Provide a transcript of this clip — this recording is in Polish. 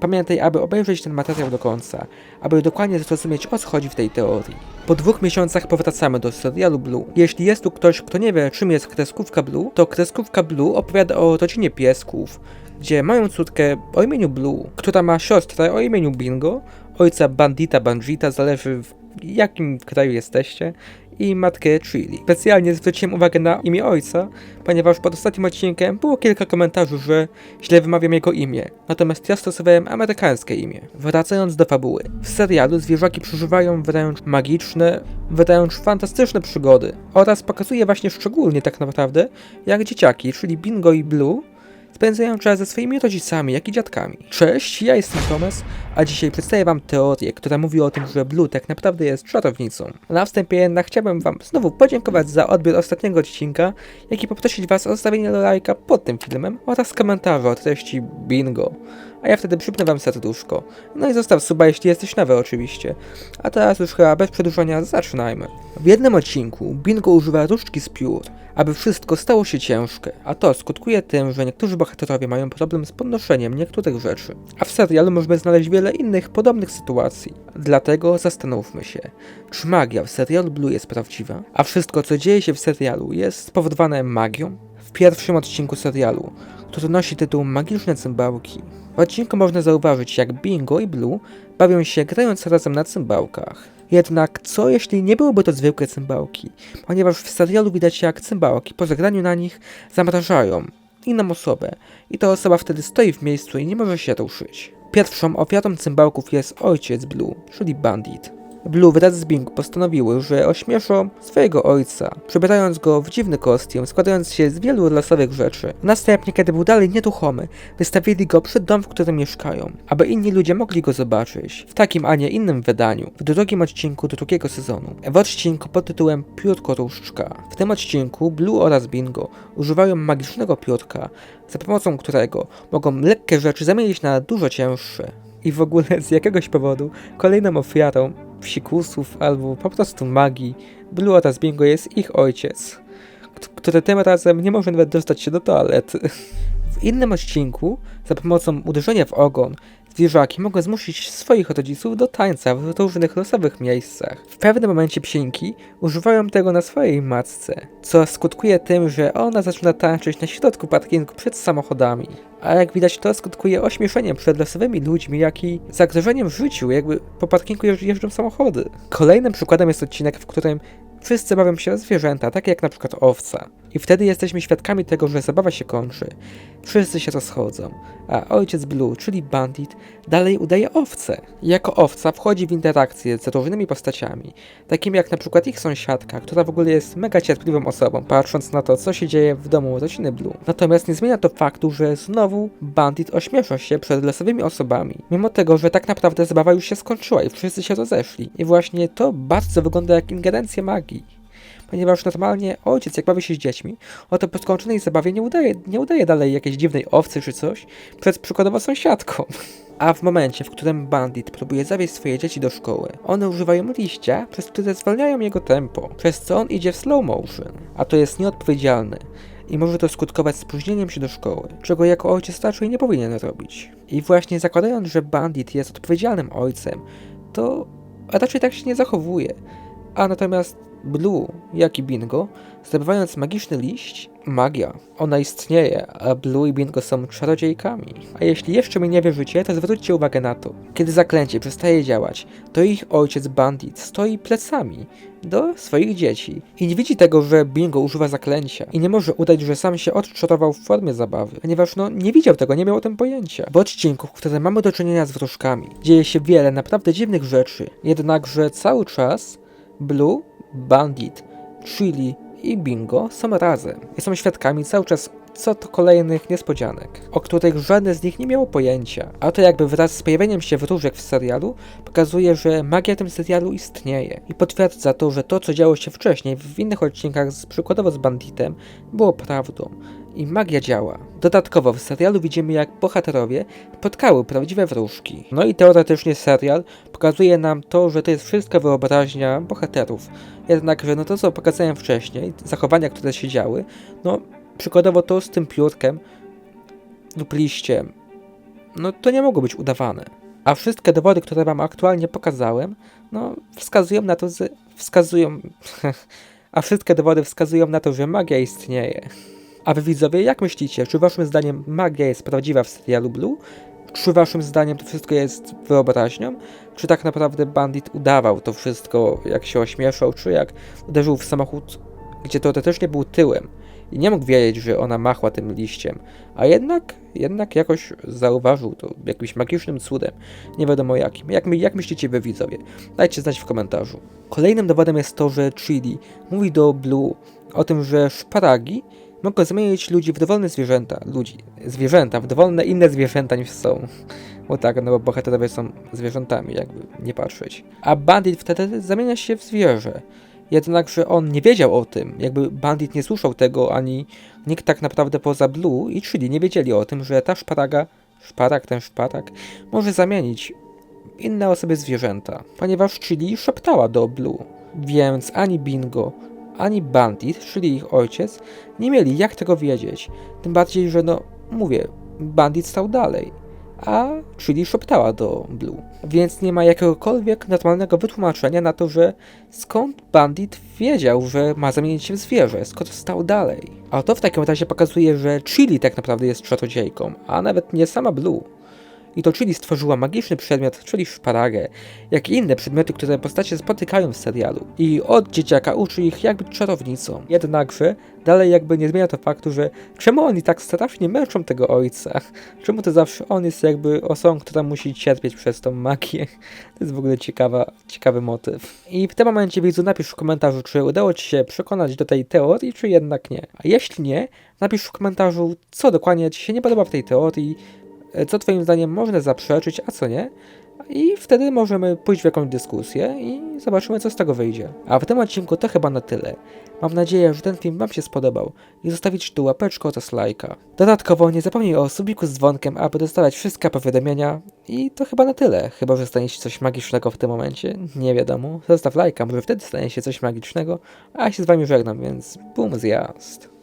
pamiętaj, aby obejrzeć ten materiał do końca, aby dokładnie zrozumieć o co chodzi w tej teorii. Po dwóch miesiącach powracamy do serialu Blue. Jeśli jest tu ktoś, kto nie wie czym jest kreskówka Blue, to kreskówka Blue opowiada o rodzinie piesków, gdzie mają córkę o imieniu Blue, która ma siostrę o imieniu Bingo, ojca Bandita Bandita, zależy w jakim kraju jesteście, i matkę Chili. Specjalnie zwróciłem uwagę na imię ojca, ponieważ pod ostatnim odcinkiem było kilka komentarzy, że źle wymawiam jego imię, natomiast ja stosowałem amerykańskie imię. Wracając do fabuły. W serialu zwierzaki przeżywają wręcz magiczne, wręcz fantastyczne przygody oraz pokazuje właśnie szczególnie tak naprawdę, jak dzieciaki, czyli Bingo i Blue, spędzają czas ze swoimi rodzicami, jak i dziadkami. Cześć, ja jestem Thomas, a dzisiaj przedstawię wam teorię, która mówi o tym, że Blue tak naprawdę jest czarownicą. Na wstępie jednak chciałbym wam znowu podziękować za odbiór ostatniego odcinka, jak i poprosić was o zostawienie lajka pod tym filmem oraz komentarza o treści bingo. A ja wtedy przypnę wam serduszko. No i zostaw suba, jeśli jesteś nowy oczywiście. A teraz już chyba bez przedłużania zaczynajmy. W jednym odcinku Bingo używa różdżki z piór, aby wszystko stało się ciężkie, a to skutkuje tym, że niektórzy bohaterowie mają problem z podnoszeniem niektórych rzeczy. A w serialu możemy znaleźć wiele innych podobnych sytuacji. Dlatego zastanówmy się, czy magia w serialu Blue jest prawdziwa, a wszystko co dzieje się w serialu jest spowodowane magią? W pierwszym odcinku serialu, który nosi tytuł Magiczne cymbałki, w odcinku można zauważyć, jak Bingo i Blue bawią się grając razem na cymbałkach. Jednak co jeśli nie byłyby to zwykłe cymbałki? Ponieważ w serialu widać jak cymbałki po zagraniu na nich zamrażają inną osobę i ta osoba wtedy stoi w miejscu i nie może się ruszyć. Pierwszą ofiarą cymbałków jest ojciec Blue, czyli Bandit. Blue wraz z Bing postanowiły, że ośmieszą swojego ojca, przebierając go w dziwny kostium, składając się z wielu losowych rzeczy. Następnie, kiedy był dalej nieruchomy, wystawili go przed dom, w którym mieszkają, aby inni ludzie mogli go zobaczyć, w takim, a nie innym wydaniu, w drugim odcinku drugiego sezonu. W odcinku pod tytułem Piórko Różdżka. W tym odcinku Blue oraz Bingo używają magicznego piórka, za pomocą którego mogą lekkie rzeczy zamienić na dużo cięższe. I w ogóle z jakiegoś powodu kolejną ofiarą psikusów albo po prostu magii Blue oraz Bingo jest ich ojciec, który tym razem nie może nawet dostać się do toalety. W innym odcinku, za pomocą uderzenia w ogon, zwierzaki mogą zmusić swoich rodziców do tańca w różnych losowych miejscach. W pewnym momencie psinki używają tego na swojej matce, co skutkuje tym, że ona zaczyna tańczyć na środku parkingu przed samochodami. A jak widać to skutkuje ośmieszeniem przed losowymi ludźmi, jak i zagrożeniem w życiu, jakby po parkingu jeżdż- jeżdżą samochody. Kolejnym przykładem jest odcinek, w którym wszyscy bawią się zwierzęta, takie jak na przykład owca. I wtedy jesteśmy świadkami tego, że zabawa się kończy. Wszyscy się rozchodzą, a ojciec Blue, czyli Bandit, dalej udaje owcę. Jako owca wchodzi w interakcję z różnymi postaciami, takimi jak na przykład ich sąsiadka, która w ogóle jest mega cierpliwą osobą, patrząc na to, co się dzieje w domu rodziny Blue. Natomiast nie zmienia to faktu, że znowu Bandit ośmiesza się przed losowymi osobami, mimo tego, że tak naprawdę zabawa już się skończyła i wszyscy się rozeszli. I właśnie to bardzo wygląda jak ingerencja magii ponieważ normalnie ojciec, jak bawi się z dziećmi, o to po skończonej zabawie nie udaje, nie udaje dalej jakiejś dziwnej owcy czy coś przed przykładowo sąsiadką. A w momencie, w którym bandit próbuje zawieźć swoje dzieci do szkoły, one używają liścia, przez które zwalniają jego tempo, przez co on idzie w slow motion, a to jest nieodpowiedzialne i może to skutkować spóźnieniem się do szkoły, czego jako ojciec raczej nie powinien robić. I właśnie zakładając, że bandit jest odpowiedzialnym ojcem, to raczej tak się nie zachowuje. A natomiast Blue, jak i Bingo, zdobywając magiczny liść, magia, ona istnieje, a Blue i Bingo są czarodziejkami. A jeśli jeszcze mi nie wierzycie, to zwróćcie uwagę na to. Kiedy zaklęcie przestaje działać, to ich ojciec Bandit stoi plecami do swoich dzieci i nie widzi tego, że Bingo używa zaklęcia i nie może udać, że sam się odczarował w formie zabawy, ponieważ no nie widział tego, nie miał o tym pojęcia. W odcinku, w którym mamy do czynienia z wróżkami, dzieje się wiele naprawdę dziwnych rzeczy, jednakże cały czas Blue, Bandit, Chili i Bingo są razem i są świadkami cały czas co to kolejnych niespodzianek, o których żadne z nich nie miało pojęcia. A to jakby wraz z pojawieniem się wróżek w serialu pokazuje, że magia tym serialu istnieje i potwierdza to, że to co działo się wcześniej w innych odcinkach, przykładowo z Banditem, było prawdą. I magia działa. Dodatkowo w serialu widzimy jak bohaterowie spotkały prawdziwe wróżki. No i teoretycznie serial pokazuje nam to, że to jest wszystko wyobraźnia bohaterów. Jednakże no to co pokazałem wcześniej, zachowania, które się działy, no przykładowo to z tym piórkiem lub liściem no to nie mogło być udawane. A wszystkie dowody, które wam aktualnie pokazałem, no wskazują na to, że wskazują... a wszystkie dowody wskazują na to, że magia istnieje. A wy widzowie, jak myślicie, czy waszym zdaniem magia jest prawdziwa w serialu Blue? Czy waszym zdaniem to wszystko jest wyobraźnią? Czy tak naprawdę bandit udawał to wszystko, jak się ośmieszał, czy jak uderzył w samochód, gdzie teoretycznie był tyłem i nie mógł wiedzieć, że ona machła tym liściem, a jednak, jednak jakoś zauważył to jakimś magicznym cudem, nie wiadomo jakim. Jak, jak myślicie wy widzowie? Dajcie znać w komentarzu. Kolejnym dowodem jest to, że Chili mówi do Blue o tym, że szparagi mogą zamienić ludzi w dowolne zwierzęta. Ludzi. Zwierzęta, w dowolne inne zwierzęta niż są. Bo tak, no bo bohaterowie są zwierzętami, jakby nie patrzeć. A bandit wtedy zamienia się w zwierzę. Jednakże on nie wiedział o tym, jakby bandit nie słyszał tego, ani nikt tak naprawdę poza Blue i Chili nie wiedzieli o tym, że ta szparaga, szparak, ten szparak, może zamienić inne osoby zwierzęta, ponieważ Chili szeptała do Blue. Więc ani Bingo, ani Bandit, czyli ich ojciec, nie mieli jak tego wiedzieć. Tym bardziej, że no, mówię, Bandit stał dalej, a Chili szeptała do Blue. Więc nie ma jakiegokolwiek normalnego wytłumaczenia na to, że skąd Bandit wiedział, że ma zamienić się w zwierzę, skąd stał dalej. A to w takim razie pokazuje, że Chili tak naprawdę jest czarodziejką, a nawet nie sama Blue. I to Chili stworzyła magiczny przedmiot, czyli szparagę, jak i inne przedmioty, które postacie spotykają w serialu. I od dzieciaka uczy ich jak być czarownicą. Jednakże dalej jakby nie zmienia to faktu, że czemu oni tak strasznie męczą tego ojca? Czemu to zawsze on jest jakby osobą, która musi cierpieć przez tą magię? To jest w ogóle ciekawa, ciekawy motyw. I w tym momencie widzu napisz w komentarzu, czy udało Ci się przekonać do tej teorii, czy jednak nie. A jeśli nie, napisz w komentarzu, co dokładnie Ci się nie podoba w tej teorii, co Twoim zdaniem można zaprzeczyć, a co nie. I wtedy możemy pójść w jakąś dyskusję i zobaczymy, co z tego wyjdzie. A w tym odcinku to chyba na tyle. Mam nadzieję, że ten film Wam się spodobał i zostawić tu łapeczkę oraz lajka. Dodatkowo nie zapomnij o subiku z dzwonkiem, aby dostawać wszystkie powiadomienia. I to chyba na tyle. Chyba, że stanie się coś magicznego w tym momencie. Nie wiadomo. Zostaw lajka, może wtedy stanie się coś magicznego. A ja się z Wami żegnam, więc bum zjazd.